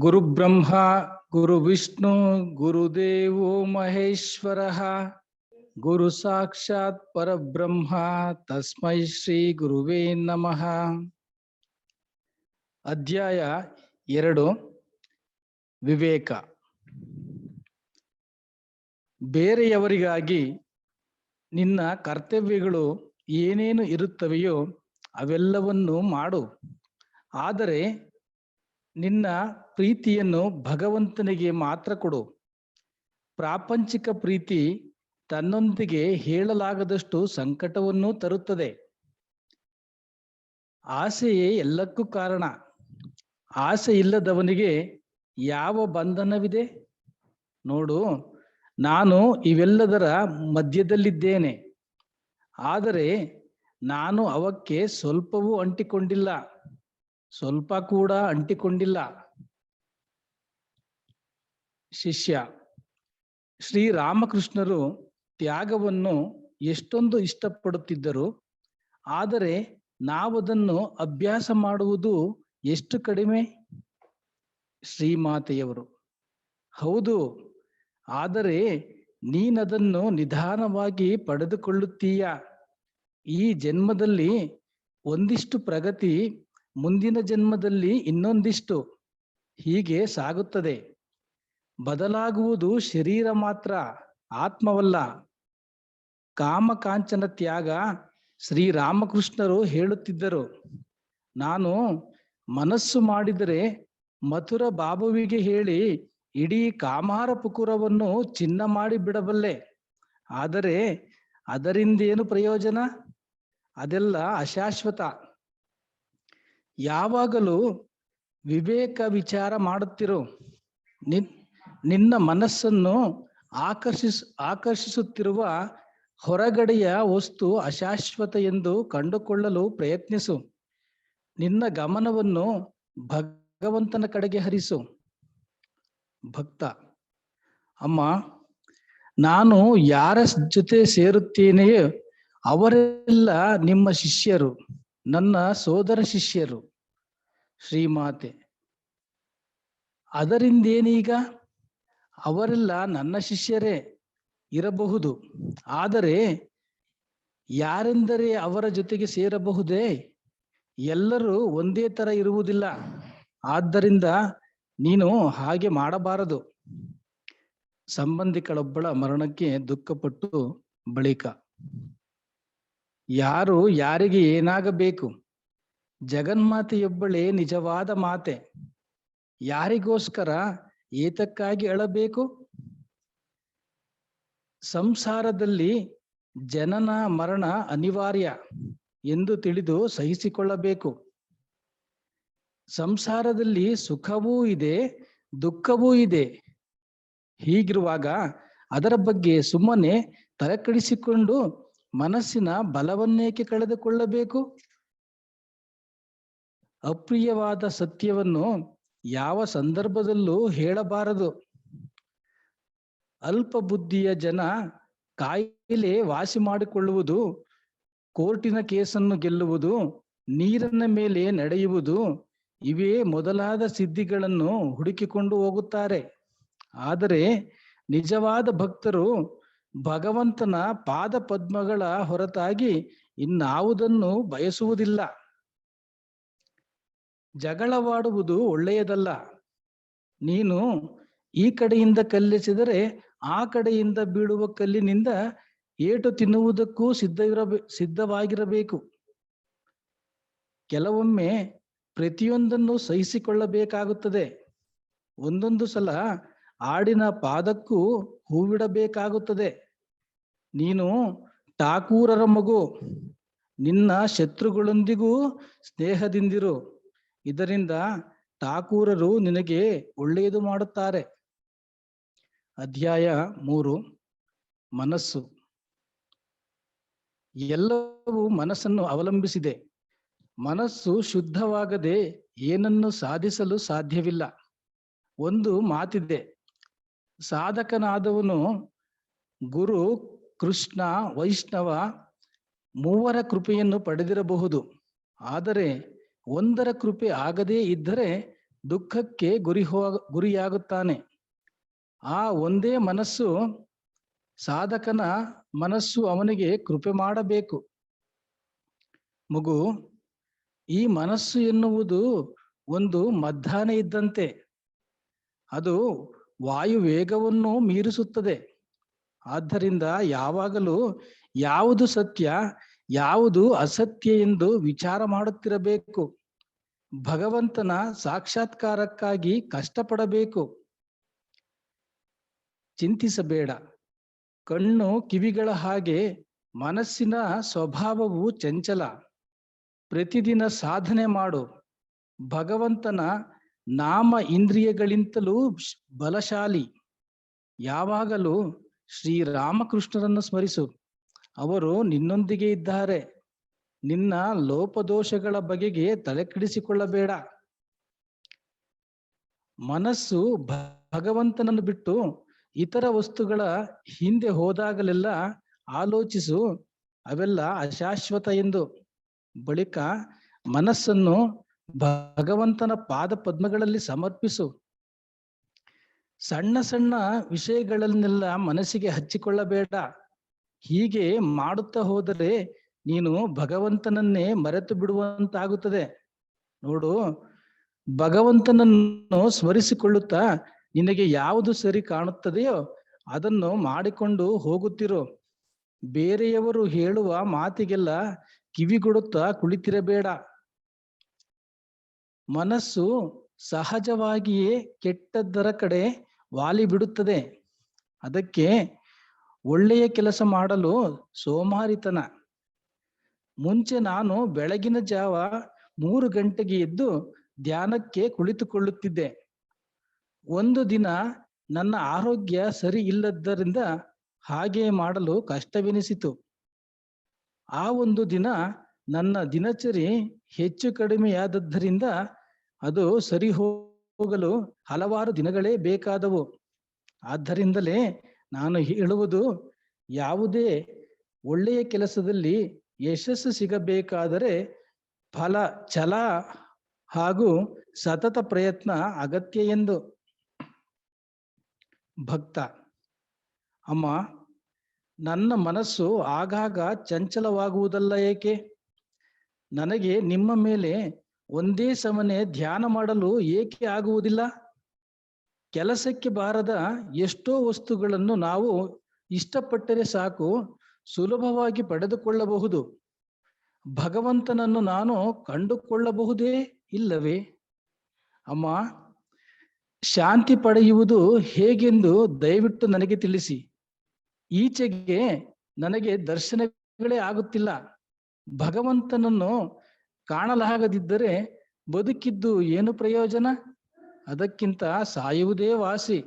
ಗುರುಬ್ರಹ್ಮ, ಗುರು ವಿಷ್ಣು ಗುರುದೇವೋ ಮಹೇಶ್ವರ. ಗುರು ಸಾಕ್ಷಾತ್ ಪರಬ್ರಹ್ಮ, ತಸ್ಮೈ ಶ್ರೀ ಗುರುವೇ ನಮಃ. ಅಧ್ಯಾಯ ಎರಡು, ವಿವೇಕ. ಬೇರೆಯವರಿಗಾಗಿ ನಿನ್ನ ಕರ್ತವ್ಯಗಳು ಏನೇನು ಇರುತ್ತವೆಯೋ ಅವೆಲ್ಲವನ್ನು ಮಾಡು. ಆದರೆ ನಿನ್ನ ಪ್ರೀತಿಯನ್ನು ಭಗವಂತನಿಗೆ ಮಾತ್ರ ಕೊಡು. ಪ್ರಾಪಂಚಿಕ ಪ್ರೀತಿ ತನ್ನೊಂದಿಗೆ ಹೇಳಲಾಗದಷ್ಟು ಸಂಕಟವನ್ನು ತರುತ್ತದೆ. ಆಸೆಯೇ ಎಲ್ಲಕ್ಕೂ ಕಾರಣ. ಆಸೆ ಇಲ್ಲದವನಿಗೆ ಯಾವ ಬಂಧನವಿದೆ? ನೋಡು, ನಾನು ಇವೆಲ್ಲದರ ಮಧ್ಯದಲ್ಲಿದ್ದೇನೆ. ಆದರೆ ನಾನು ಅವಕ್ಕೆ ಸ್ವಲ್ಪವೂ ಅಂಟಿಕೊಂಡಿಲ್ಲ. ಸ್ವಲ್ಪ ಕೂಡ ಅಂಟಿಕೊಂಡಿಲ್ಲ. ಶಿಷ್ಯ ಶ್ರೀರಾಮಕೃಷ್ಣರು ತ್ಯಾಗವನ್ನು ಎಷ್ಟೊಂದು ಇಷ್ಟಪಡುತ್ತಿದ್ದರು, ಆದರೆ ನಾವದನ್ನು ಅಭ್ಯಾಸ ಮಾಡುವುದು ಎಷ್ಟು ಕಡಿಮೆ? ಶ್ರೀಮಾತೆಯವರು, ಹೌದು, ಆದರೆ ನೀನದನ್ನು ನಿಧಾನವಾಗಿ ಪಡೆದುಕೊಳ್ಳುತ್ತೀಯ? ಈ ಜನ್ಮದಲ್ಲಿ ಒಂದಿಷ್ಟು ಪ್ರಗತಿ ಮುಂದಿನ ಜನ್ಮದಲ್ಲಿ ಇನ್ನೊಂದಿಷ್ಟು ಹೀಗೆ ಸಾಗುತ್ತದೆ. ಬದಲಾಗುವುದು ಶರೀರ ಮಾತ್ರ, ಆತ್ಮವಲ್ಲ. ಕಾಮಕಾಂಚನ ತ್ಯಾಗ ಶ್ರೀರಾಮಕೃಷ್ಣರು ಹೇಳುತ್ತಿದ್ದರು. ನಾನು ಮನಸ್ಸು ಮಾಡಿದರೆ ಮಥುರ ಬಾಬುವಿಗೆ ಹೇಳಿ ಇಡೀ ಕಾಮಾರ ಪುಕುರವನ್ನು ಚಿನ್ನ ಮಾಡಿ ಬಿಡಬಲ್ಲೆ. ಆದರೆ ಅದರಿಂದೇನು ಪ್ರಯೋಜನ? ಅದೆಲ್ಲ ಅಶಾಶ್ವತ. ಯಾವಾಗಲೂ ವಿವೇಕ ವಿಚಾರ ಮಾಡುತ್ತಿರು. ನಿನ್, ನಿನ್ನ ಮನಸ್ಸನ್ನು ಆಕರ್ಷಿಸ್, ಆಕರ್ಷಿಸುತ್ತಿರುವ ಹೊರಗಡೆಯ ವಸ್ತು ಅಶಾಶ್ವತ ಎಂದು ಕಂಡುಕೊಳ್ಳಲು ಪ್ರಯತ್ನಿಸು. ನಿನ್ನ ಗಮನವನ್ನು ಭಗವಂತನ ಕಡೆಗೆ ಹರಿಸು. ಭಕ್ತ, ಅಮ್ಮ, ನಾನು ಯಾರ ಜೊತೆ ಸೇರುತ್ತೇನೆಯೇ ಅವರೆಲ್ಲ ನಿಮ್ಮ ಶಿಷ್ಯರು, ನನ್ನ ಸೋದರ ಶಿಷ್ಯರು. ಶ್ರೀಮಾತೆ. ಅದರಿಂದೇನೀಗ ಅವರೆಲ್ಲ ನನ್ನ ಶಿಷ್ಯರೇ ಇರಬಹುದು. ಆದರೆ ಯಾರೆಂದರೆ ಅವರ ಜೊತೆಗೆ ಸೇರಬಹುದೇ? ಎಲ್ಲರೂ ಒಂದೇ ತರ ಇರುವುದಿಲ್ಲ. ಆದ್ದರಿಂದ ನೀನು ಹಾಗೆ ಮಾಡಬಾರದು. ಸಂಬಂಧಿಕಳೊಬ್ಬಳ ಮರಣಕ್ಕೆ ದುಃಖಪಟ್ಟು ಬಳಿಕ. ಯಾರು ಯಾರಿಗೆ ಏನಾಗಬೇಕು? ಜಗನ್ಮಾತೆಯೊಬ್ಬಳೇ ನಿಜವಾದ ಮಾತೆ. ಯಾರಿಗೋಸ್ಕರ ಏತಕ್ಕಾಗಿ ಅಳಬೇಕು? ಸಂಸಾರದಲ್ಲಿ ಜನನ ಮರಣ ಅನಿವಾರ್ಯ ಎಂದು ತಿಳಿದು ಸಹಿಸಿಕೊಳ್ಳಬೇಕು. ಸಂಸಾರದಲ್ಲಿ ಸುಖವೂ ಇದೆ, ದುಃಖವೂ ಇದೆ. ಹೀಗಿರುವಾಗ ಅದರ ಬಗ್ಗೆ ಸುಮ್ಮನೆ ತಲೆಕಡಿಸಿಕೊಂಡು ಮನಸ್ಸಿನ ಬಲವನ್ನೇಕೆ ಕಳೆದುಕೊಳ್ಳಬೇಕು? ಅಪ್ರಿಯವಾದ ಸತ್ಯವನ್ನು ಯಾವ ಸಂದರ್ಭದಲ್ಲೂ ಹೇಳಬಾರದು. ಅಲ್ಪ ಬುದ್ಧಿಯ ಜನ ಕಾಯಿಲೆ ವಾಸಿ ಮಾಡಿಕೊಳ್ಳುವುದು, ಕೋರ್ಟಿನ ಕೇಸನ್ನು ಗೆಲ್ಲುವುದು ನೀರಿನ ಮೇಲೆ ನಡೆಯುವುದು, ಇವೇ ಮೊದಲಾದ ಸಿದ್ಧಿಗಳನ್ನು ಹುಡುಕಿಕೊಂಡು ಹೋಗುತ್ತಾರೆ. ಆದರೆ ನಿಜವಾದ ಭಕ್ತರು ಭಗವಂತನ ಪಾದ ಹೊರತಾಗಿ ಇನ್ನಾವುದನ್ನು ಬಯಸುವುದಿಲ್ಲ. ಜಗಳವಾಡುವುದು ಒಳ್ಳೆಯದಲ್ಲ. ನೀನು ಈ ಕಡೆಯಿಂದ ಕಲ್ಲಿಸಿದರೆ ಆ ಕಡೆಯಿಂದ ಬೀಳುವ ಕಲ್ಲಿನಿಂದ ಏಟು ತಿನ್ನುವುದಕ್ಕೂ ಸಿದ್ಧವಿರಬೇ, ಸಿದ್ಧವಾಗಿರಬೇಕು. ಕೆಲವೊಮ್ಮೆ ಪ್ರತಿಯೊಂದನ್ನು ಸಹಿಸಿಕೊಳ್ಳಬೇಕಾಗುತ್ತದೆ. ಒಂದೊಂದು ಸಲ ಆಡಿನ ಪಾದಕ್ಕೂ ಹೂವಿಡಬೇಕಾಗುತ್ತದೆ. ನೀನು ಠಾಕೂರರ ಮಗು. ನಿನ್ನ ಶತ್ರುಗಳೊಂದಿಗೂ ಸ್ನೇಹದಿಂದಿರು. ಇದರಿಂದ ಠಾಕೂರರು ನಿನಗೆ ಒಳ್ಳೆಯದು ಮಾಡುತ್ತಾರೆ. ಅಧ್ಯಾಯ ಮೂರು, ಮನಸ್ಸು. ಎಲ್ಲವೂ ಮನಸ್ಸನ್ನು ಅವಲಂಬಿಸಿದೆ. ಮನಸ್ಸು ಶುದ್ಧವಾಗದೆ ಏನನ್ನು ಸಾಧಿಸಲು ಸಾಧ್ಯವಿಲ್ಲ. ಒಂದು ಮಾತಿದೆ. ಸಾಧಕನಾದವನು ಗುರು, ಕೃಷ್ಣ, ವೈಷ್ಣವ ಮೂವರ ಕೃಪೆಯನ್ನು ಪಡೆದಿರಬಹುದು. ಆದರೆ ಒಂದರ ಕೃಪೆ ಆಗದೇ ಇದ್ದರೆ ದುಃಖಕ್ಕೆ ಗುರಿ ಹೋ, ಗುರಿಯಾಗುತ್ತಾನೆ. ಆ ಒಂದೇ ಮನಸ್ಸು ಸಾಧಕನ ಮನಸ್ಸು ಅವನಿಗೆ ಕೃಪೆ ಮಾಡಬೇಕು. ಮಗು, ಈ ಮನಸ್ಸು ಎನ್ನುವುದು ಒಂದು ಮಧ್ಯಾಹ್ನ ಇದ್ದಂತೆ. ಅದು ವಾಯು ವೇಗವನ್ನು ಮೀರಿಸುತ್ತದೆ. ಆದ್ದರಿಂದ ಯಾವಾಗಲೂ ಯಾವುದು ಸತ್ಯ ಯಾವುದು ಅಸತ್ಯ ಎಂದು ವಿಚಾರ ಮಾಡುತ್ತಿರಬೇಕು. ಭಗವಂತನ ಸಾಕ್ಷಾತ್ಕಾರಕ್ಕಾಗಿ ಕಷ್ಟಪಡಬೇಕು. ಚಿಂತಿಸಬೇಡ. ಕಣ್ಣು ಕಿವಿಗಳ ಹಾಗೆ ಮನಸ್ಸಿನ ಸ್ವಭಾವವು ಚಂಚಲ. ಪ್ರತಿದಿನ ಸಾಧನೆ ಮಾಡು. ಭಗವಂತನ ನಾಮ ಇಂದ್ರಿಯಗಳಿಂತಲೂ ಬಲಶಾಲಿ. ಯಾವಾಗಲೂ ಶ್ರೀರಾಮಕೃಷ್ಣರನ್ನು ಸ್ಮರಿಸು. ಅವರು ನಿನ್ನೊಂದಿಗೆ ಇದ್ದಾರೆ. ನಿನ್ನ ಲೋಪದೋಷಗಳ ಬಗೆಗೆ ತಲೆಕೆಡಿಸಿಕೊಳ್ಳಬೇಡ. ಮನಸ್ಸು ಭಗವಂತನನ್ನು ಬಿಟ್ಟು ಇತರ ವಸ್ತುಗಳ ಹಿಂದೆ ಹೋದಾಗಲೆಲ್ಲ ಆಲೋಚಿಸು. ಅವೆಲ್ಲ ಅಶಾಶ್ವತ ಎಂದು. ಬಳಿಕ ಮನಸ್ಸನ್ನು ಭಗವಂತನ ಪಾದ ಪದ್ಮಗಳಲ್ಲಿ ಸಮರ್ಪಿಸು. ಸಣ್ಣ ಸಣ್ಣ ವಿಷಯಗಳನ್ನೆಲ್ಲ ಮನಸ್ಸಿಗೆ ಹಚ್ಚಿಕೊಳ್ಳಬೇಡ. ಹೀಗೆ ಮಾಡುತ್ತಾ ಹೋದರೆ ನೀನು ಭಗವಂತನನ್ನೇ ಮರೆತು ಬಿಡುವಂತಾಗುತ್ತದೆ. ನೋಡು, ಭಗವಂತನನ್ನು ಸ್ಮರಿಸಿಕೊಳ್ಳುತ್ತಾ ನಿನಗೆ ಯಾವುದು ಸರಿ ಕಾಣುತ್ತದೆಯೋ ಅದನ್ನು ಮಾಡಿಕೊಂಡು ಹೋಗುತ್ತಿರು. ಬೇರೆಯವರು ಹೇಳುವ ಮಾತಿಗೆಲ್ಲ ಕಿವಿಗೊಡುತ್ತಾ ಕುಳಿತಿರಬೇಡ. ಮನಸ್ಸು ಸಹಜವಾಗಿಯೇ ಕೆಟ್ಟದ್ದರ ಕಡೆ ವಾಲಿಬಿಡುತ್ತದೆ. ಅದಕ್ಕೆ ಒಳ್ಳೆಯ ಕೆಲಸ ಮಾಡಲು ಸೋಮಾರಿತನ. ಮುಂಚೆ ನಾನು ಬೆಳಗಿನ ಜಾವ ಮೂರು ಗಂಟೆಗೆ ಎದ್ದು ಧ್ಯಾನಕ್ಕೆ ಕುಳಿತುಕೊಳ್ಳುತ್ತಿದ್ದೆ. ಒಂದು ದಿನ ನನ್ನ ಆರೋಗ್ಯ ಸರಿ ಇಲ್ಲದ್ದರಿಂದ ಹಾಗೆ ಮಾಡಲು ಕಷ್ಟವೆನಿಸಿತು. ಆ ಒಂದು ದಿನ ನನ್ನ ದಿನಚರಿ ಹೆಚ್ಚು ಕಡಿಮೆಯಾದದ್ದರಿಂದ ಅದು ಸರಿ ಹೋಗಲು ಹಲವಾರು ದಿನಗಳೇ ಬೇಕಾದವು. ಆದ್ದರಿಂದಲೇ ನಾನು ಹೇಳುವುದು ಯಾವುದೇ ಒಳ್ಳೆಯ ಕೆಲಸದಲ್ಲಿ ಯಶಸ್ಸು ಸಿಗಬೇಕಾದರೆ ಫಲ, ಛಲ ಹಾಗೂ ಸತತ ಪ್ರಯತ್ನ ಅಗತ್ಯ ಎಂದು. ಭಕ್ತ. ಅಮ್ಮ, ನನ್ನ ಮನಸ್ಸು ಆಗಾಗ ಚಂಚಲವಾಗುವುದಲ್ಲ ಏಕೆ? ನನಗೆ ನಿಮ್ಮ ಮೇಲೆ ಒಂದೇ ಸಮನೆ ಧ್ಯಾನ ಮಾಡಲು ಏಕೆ ಆಗುವುದಿಲ್ಲ? ಕೆಲಸಕ್ಕೆ ಬಾರದ ಎಷ್ಟೋ ವಸ್ತುಗಳನ್ನು ನಾವು ಇಷ್ಟಪಟ್ಟರೆ ಸಾಕು, ಸುಲಭವಾಗಿ ಪಡೆದುಕೊಳ್ಳಬಹುದು. ಭಗವಂತನನ್ನು ನಾನು ಕಂಡುಕೊಳ್ಳಬಹುದೇ ಇಲ್ಲವೇ? ಅಮ್ಮ, ಶಾಂತಿ ಪಡೆಯುವುದು ಹೇಗೆಂದು ದಯವಿಟ್ಟು ನನಗೆ ತಿಳಿಸಿ. ಈಚೆಗೆ ನನಗೆ ದರ್ಶನಗಳೇ ಆಗುತ್ತಿಲ್ಲ. ಭಗವಂತನನ್ನು ಕಾಣಲಾಗದಿದ್ದರೆ ಬದುಕಿದ್ದು ಏನು ಪ್ರಯೋಜನ? ಅದಕ್ಕಿಂತ ಸಾಯುವುದೇ ವಾಸಿ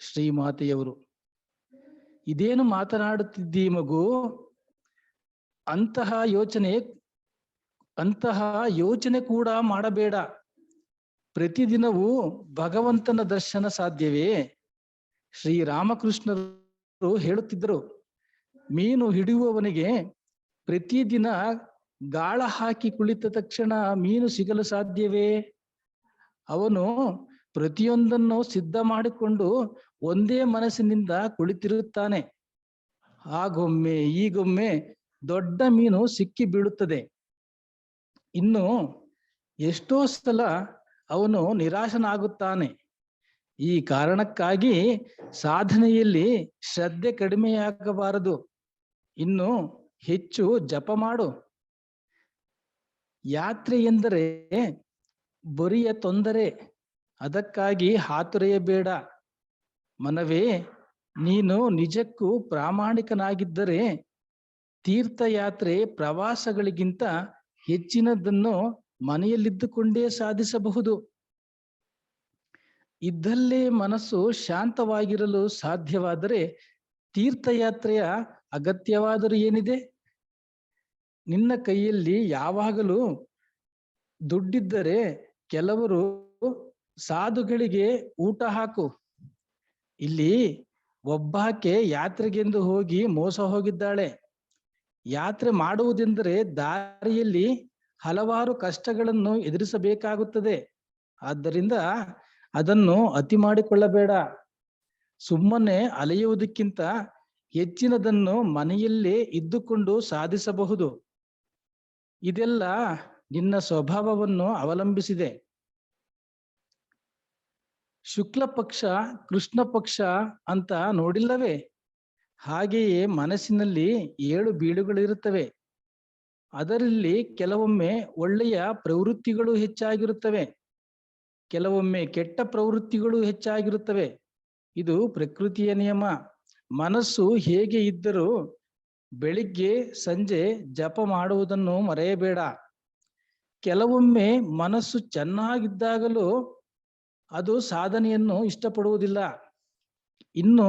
ಶ್ರೀಮಾತೆಯವರು. ಇದೇನು ಮಾತನಾಡುತ್ತಿದ್ದೀ ಮಗು? ಅಂತಹ ಯೋಚನೆ ಅಂತಹ ಯೋಚನೆ ಕೂಡ ಮಾಡಬೇಡ. ಪ್ರತಿದಿನವೂ ಭಗವಂತನ ದರ್ಶನ ಸಾಧ್ಯವೇ? ಶ್ರೀರಾಮಕೃಷ್ಣರು ಹೇಳುತ್ತಿದ್ದರು, ಮೀನು ಹಿಡಿಯುವವನಿಗೆ ಪ್ರತಿದಿನ ಗಾಳ ಹಾಕಿ ಕುಳಿತ ತಕ್ಷಣ ಮೀನು ಸಿಗಲು ಸಾಧ್ಯವೇ? ಅವನು ಪ್ರತಿಯೊಂದನ್ನು ಸಿದ್ಧ ಮಾಡಿಕೊಂಡು ಒಂದೇ ಮನಸ್ಸಿನಿಂದ ಕುಳಿತಿರುತ್ತಾನೆ. ಆಗೊಮ್ಮೆ ಈಗೊಮ್ಮೆ ದೊಡ್ಡ ಮೀನು ಸಿಕ್ಕಿ ಬೀಳುತ್ತದೆ. ಇನ್ನು ಎಷ್ಟೋ ಸಲ ಅವನು ನಿರಾಶನಾಗುತ್ತಾನೆ. ಈ ಕಾರಣಕ್ಕಾಗಿ ಸಾಧನೆಯಲ್ಲಿ ಶ್ರದ್ಧೆ ಕಡಿಮೆಯಾಗಬಾರದು. ಇನ್ನು ಹೆಚ್ಚು ಜಪ ಮಾಡು. ಯಾತ್ರೆ ಎಂದರೆ ಬರಿಯ ತೊಂದರೆ, ಅದಕ್ಕಾಗಿ ಹಾತೊರೆಯಬೇಡ. ಮನವೇ, ನೀನು ನಿಜಕ್ಕೂ ಪ್ರಾಮಾಣಿಕನಾಗಿದ್ದರೆ ತೀರ್ಥಯಾತ್ರೆ ಪ್ರವಾಸಗಳಿಗಿಂತ ಹೆಚ್ಚಿನದನ್ನು ಮನೆಯಲ್ಲಿದ್ದುಕೊಂಡೇ ಸಾಧಿಸಬಹುದು. ಇದ್ದಲ್ಲೇ ಮನಸ್ಸು ಶಾಂತವಾಗಿರಲು ಸಾಧ್ಯವಾದರೆ ತೀರ್ಥಯಾತ್ರೆಯ ಅಗತ್ಯವಾದರೂ ಏನಿದೆ? ನಿನ್ನ ಕೈಯಲ್ಲಿ ಯಾವಾಗಲೂ ದುಡ್ಡಿದ್ದರೆ ಕೆಲವರು ಸಾಧುಗಳಿಗೆ ಊಟ ಹಾಕು. ಇಲ್ಲಿ ಒಬ್ಬಾಕೆ ಯಾತ್ರೆಗೆಂದು ಹೋಗಿ ಮೋಸ ಹೋಗಿದ್ದಾಳೆ. ಯಾತ್ರೆ ಮಾಡುವುದೆಂದರೆ ದಾರಿಯಲ್ಲಿ ಹಲವಾರು ಕಷ್ಟಗಳನ್ನು ಎದುರಿಸಬೇಕಾಗುತ್ತದೆ. ಆದ್ದರಿಂದ ಅದನ್ನು ಅತಿ ಮಾಡಿಕೊಳ್ಳಬೇಡ. ಸುಮ್ಮನೆ ಅಲೆಯುವುದಕ್ಕಿಂತ ಹೆಚ್ಚಿನದನ್ನು ಮನೆಯಲ್ಲೇ ಇದ್ದುಕೊಂಡು ಸಾಧಿಸಬಹುದು. ಇದೆಲ್ಲ ನಿನ್ನ ಸ್ವಭಾವವನ್ನು ಅವಲಂಬಿಸಿದೆ. ಶುಕ್ಲ ಪಕ್ಷ, ಕೃಷ್ಣ ಪಕ್ಷ ಅಂತ ನೋಡಿಲ್ಲವೇ? ಹಾಗೆಯೇ ಮನಸ್ಸಿನಲ್ಲಿ ಏಳು ಬೀಳುಗಳಿರುತ್ತವೆ. ಅದರಲ್ಲಿ ಕೆಲವೊಮ್ಮೆ ಒಳ್ಳೆಯ ಪ್ರವೃತ್ತಿಗಳು ಹೆಚ್ಚಾಗಿರುತ್ತವೆ. ಕೆಲವೊಮ್ಮೆ ಕೆಟ್ಟ ಪ್ರವೃತ್ತಿಗಳು ಹೆಚ್ಚಾಗಿರುತ್ತವೆ. ಇದು ಪ್ರಕೃತಿಯ ನಿಯಮ. ಮನಸ್ಸು ಹೇಗೆ ಇದ್ದರೂ ಬೆಳಿಗ್ಗೆ, ಸಂಜೆ ಜಪ ಮಾಡುವುದನ್ನು ಮರೆಯಬೇಡ. ಕೆಲವೊಮ್ಮೆ ಮನಸ್ಸು ಚೆನ್ನಾಗಿದ್ದಾಗಲೂ ಅದು ಸಾಧನೆಯನ್ನು ಇಷ್ಟಪಡುವುದಿಲ್ಲ. ಇನ್ನು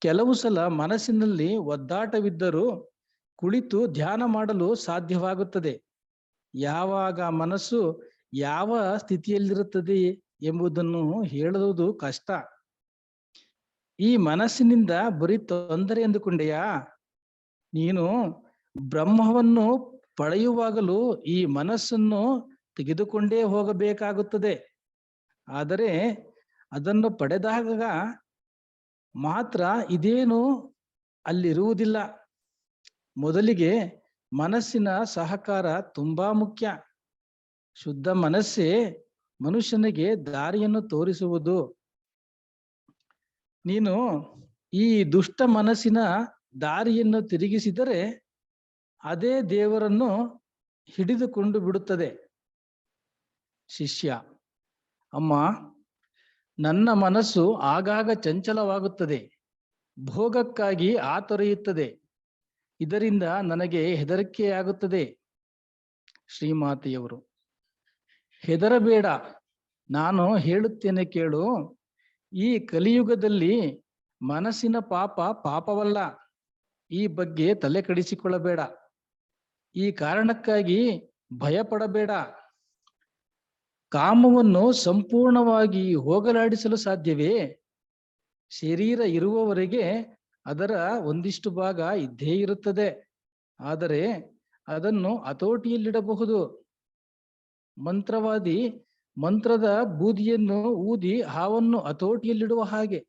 ಕೆಲವು ಸಲ ಮನಸ್ಸಿನಲ್ಲಿ ಒದ್ದಾಟವಿದ್ದರೂ ಕುಳಿತು ಧ್ಯಾನ ಮಾಡಲು ಸಾಧ್ಯವಾಗುತ್ತದೆ. ಯಾವಾಗ ಮನಸ್ಸು ಯಾವ ಸ್ಥಿತಿಯಲ್ಲಿರುತ್ತದೆ ಎಂಬುದನ್ನು ಹೇಳುವುದು ಕಷ್ಟ. ಈ ಮನಸ್ಸಿನಿಂದ ಬರೀ ತೊಂದರೆ ಎಂದುಕೊಂಡೆಯಾ? ನೀನು ಬ್ರಹ್ಮವನ್ನು ಪಡೆಯುವಾಗಲೂ ಈ ಮನಸ್ಸನ್ನು ತೆಗೆದುಕೊಂಡೇ ಹೋಗಬೇಕಾಗುತ್ತದೆ. ಆದರೆ ಅದನ್ನು ಪಡೆದಾಗ ಮಾತ್ರ ಇದೇನು ಅಲ್ಲಿರುವುದಿಲ್ಲ. ಮೊದಲಿಗೆ ಮನಸ್ಸಿನ ಸಹಕಾರ ತುಂಬಾ ಮುಖ್ಯ. ಶುದ್ಧ ಮನಸ್ಸೇ ಮನುಷ್ಯನಿಗೆ ದಾರಿಯನ್ನು ತೋರಿಸುವುದು. ನೀನು ಈ ದುಷ್ಟ ಮನಸ್ಸಿನ ದಾರಿಯನ್ನು ತಿರುಗಿಸಿದರೆ ಅದೇ ದೇವರನ್ನು ಹಿಡಿದುಕೊಂಡು ಬಿಡುತ್ತದೆ. ಶಿಷ್ಯ, ಅಮ್ಮ, ನನ್ನ ಮನಸ್ಸು ಆಗಾಗ ಚಂಚಲವಾಗುತ್ತದೆ. ಭೋಗಕ್ಕಾಗಿ ಆತೊರೆಯುತ್ತದೆ. ಇದರಿಂದ ನನಗೆ ಹೆದರಿಕೆಯಾಗುತ್ತದೆ. ಶ್ರೀಮಾತೆಯವರು, ಹೆದರಬೇಡ. ನಾನು ಹೇಳುತ್ತೇನೆ ಕೇಳು. ಈ ಕಲಿಯುಗದಲ್ಲಿ ಮನಸ್ಸಿನ ಪಾಪ ಪಾಪವಲ್ಲ. ಈ ಬಗ್ಗೆ ತಲೆ ಕೆಡಿಸಿಕೊಳ್ಳಬೇಡ ಈ ಕಾರಣಕ್ಕಾಗಿ ಭಯಪಡಬೇಡ. ಕಾಮವನ್ನು ಸಂಪೂರ್ಣವಾಗಿ ಹೋಗಲಾಡಿಸಲು ಸಾಧ್ಯವೇ? ಶರೀರ ಇರುವವರೆಗೆ ಅದರ ಒಂದಿಷ್ಟು ಭಾಗ ಇದ್ದೇ ಇರುತ್ತದೆ. ಆದರೆ ಅದನ್ನು ಹತೋಟಿಯಲ್ಲಿಡಬಹುದು. ಮಂತ್ರವಾದಿ ಮಂತ್ರದ ಬೂದಿಯನ್ನು ಊದಿ ಹಾವನ್ನು ಹತೋಟಿಯಲ್ಲಿಡುವ ಹಾಗೆ.